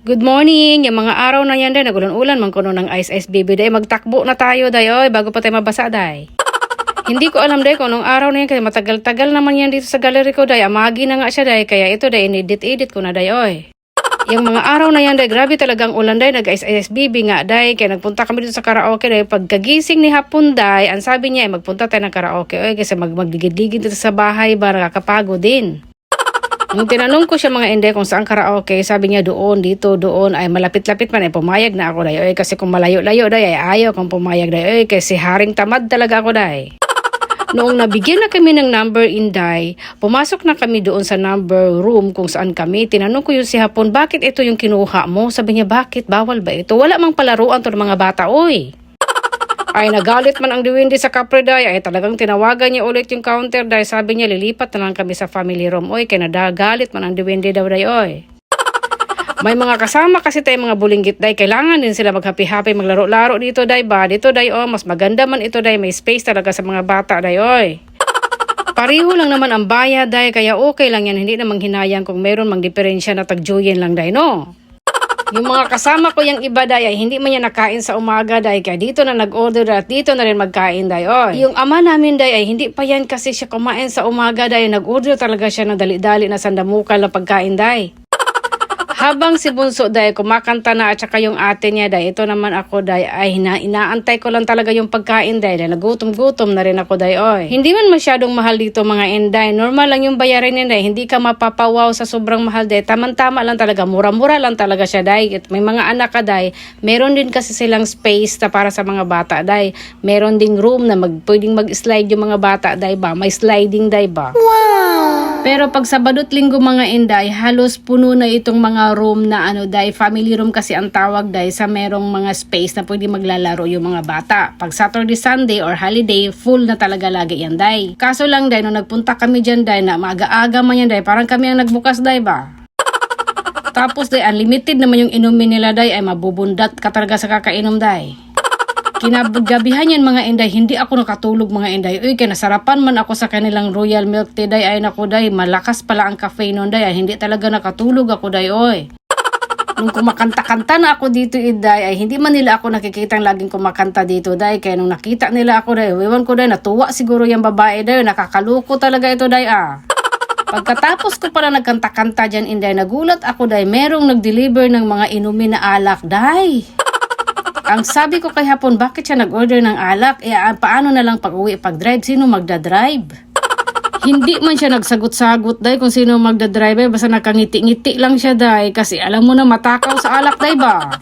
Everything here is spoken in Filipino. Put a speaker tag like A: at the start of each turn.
A: Good morning! Yung mga araw na yan day, nagulan-ulan man kuno ng ice ice baby day. Magtakbo na tayo day, oy, bago pa tayo mabasa day. Hindi ko alam day kung anong araw na yan kasi matagal-tagal naman yan dito sa gallery ko day. Amagi na nga siya day, kaya ito day, inedit-edit ko na day, oy. Yung mga araw na yan day, grabe talagang ulan day, nag ice baby nga day, kaya nagpunta kami dito sa karaoke day. Pagkagising ni hapon day, ang sabi niya ay magpunta tayo ng karaoke, oy, kasi mag magligid-ligid dito sa bahay ba, nakakapagod din. Nung tinanong ko siya mga ende kung saan karaoke, sabi niya doon, dito, doon, ay malapit-lapit man, ay pumayag na ako day. Oy, kasi kung malayo-layo day, ay ayaw kong pumayag day. Oy, kasi haring tamad talaga ako day. Noong nabigyan na kami ng number Inday, pumasok na kami doon sa number room kung saan kami. Tinanong ko yung si Hapon, bakit ito yung kinuha mo? Sabi niya, bakit? Bawal ba ito? Wala mang palaruan to ng mga bata, oy. Ay nagalit man ang Diwindi sa Capri Day, ay talagang tinawagan niya ulit yung counter dahil sabi niya lilipat na lang kami sa family room. Oy, kaya nadagalit man ang Diwindi daw day, oy. May mga kasama kasi tayo mga bulinggit day. Kailangan din sila mag-happy-happy, maglaro-laro dito day ba? Dito day, oh, mas maganda man ito day. May space talaga sa mga bata day, oy. Pariho lang naman ang bayad day, kaya okay lang yan. Hindi namang hinayang kung meron mang diferensya na tagjuyin lang day, no? Yung mga kasama ko yung iba day ay hindi man yan nakain sa umaga day kaya dito na nag-order at dito na rin magkain day. Oy. Yung ama namin day ay hindi pa yan kasi siya kumain sa umaga day nag-order talaga siya ng dali-dali na sandamukal na pagkain day. Habang si Bunso day kumakanta na at saka yung ate niya day, ito naman ako day ay hina, inaantay ko lang talaga yung pagkain day nagutom-gutom na rin ako day oy. Hindi man masyadong mahal dito mga inday. Normal lang yung bayarin niya day. Hindi ka mapapawaw sa sobrang mahal day. Tamang-tama lang talaga. Mura-mura lang talaga siya. At may mga anak ka day. Meron din kasi silang space na para sa mga bata day. Meron ding room na mag, pwedeng mag-slide yung mga bata day ba. May sliding day ba. Pero pag Sabado at Linggo mga inday, halos puno na itong mga room na ano day, family room kasi ang tawag day sa merong mga space na pwede maglalaro yung mga bata. Pag Saturday, Sunday or holiday, full na talaga lagi yan day. Kaso lang day, nung nagpunta kami dyan day na maaga-aga man yan day, parang kami ang nagbukas day ba? Tapos day, unlimited naman yung inumin nila day, ay mabubundat ka talaga sa kakainom day. Kinagabihan yan mga inday, hindi ako nakatulog mga inday. Uy, kaya nasarapan man ako sa kanilang royal milk tea day. Ay naku day, malakas pala ang cafe noon day. Ay, hindi talaga nakatulog ako day, oy. Nung kumakanta-kanta na ako dito, Iday, ay hindi man nila ako nakikitang laging kumakanta dito, Day. Kaya nung nakita nila ako, Day, ewan ko, Day, natuwa siguro yung babae, Day. Nakakaluko talaga ito, Day, ah. Pagkatapos ko pala nagkanta-kanta dyan, Inday, nagulat ako, Day, merong nag-deliver ng mga inumin na alak, Day. Ang sabi ko kay Hapon, bakit siya nag-order ng alak? Eh, ah, paano na lang pag-uwi, pag-drive? Sino magdadrive? Hindi man siya nagsagot-sagot, day, kung sino magdadrive. eh, Basta nakangiti-ngiti lang siya, day. Kasi alam mo na matakaw sa alak, day ba?